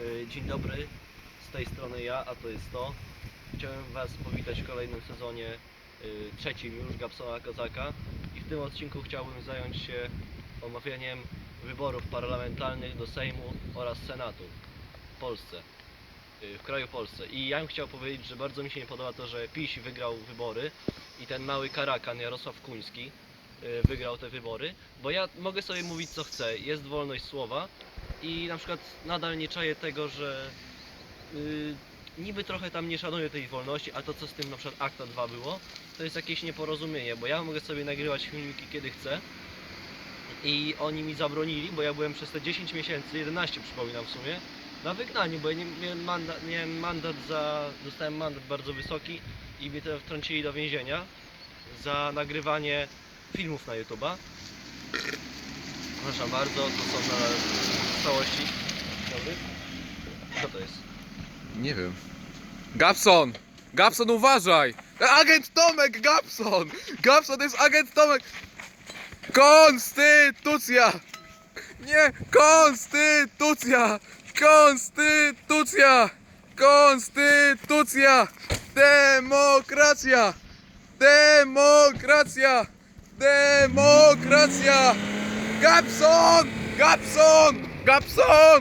Y, Dzień dobry, z tej strony ja, a to jest to. Chciałem Was powitać w kolejnym sezonie, y, trzecim już Gapsona Kozaka i w tym odcinku chciałbym zająć się omawianiem wyborów parlamentarnych do Sejmu oraz Senatu w Polsce, y, w kraju Polsce. I ja bym chciał powiedzieć, że bardzo mi się nie podoba to, że PiS wygrał wybory i ten mały karakan Jarosław Kuński wygrał te wybory, bo ja mogę sobie mówić co chcę, jest wolność słowa i na przykład nadal nie czaję tego, że y, niby trochę tam nie szanuję tej wolności, a to co z tym na przykład Akta 2 było, to jest jakieś nieporozumienie, bo ja mogę sobie nagrywać filmiki kiedy chcę i oni mi zabronili, bo ja byłem przez te 10 miesięcy, 11 przypominam w sumie, na wygnaniu, bo ja nie miałem mandat, miałem mandat za, dostałem mandat bardzo wysoki i mnie to wtrącili do więzienia za nagrywanie filmów na YouTube'a. Przepraszam bardzo, to są na całości. Dobry. Co to jest? Nie wiem. Gapson! Gapson uważaj! Agent Tomek Gapson! Gapson jest agent Tomek! Konstytucja! Nie! Konstytucja! Konstytucja! Konstytucja! Demokracja! Demokracja! Demokracja! กับทรง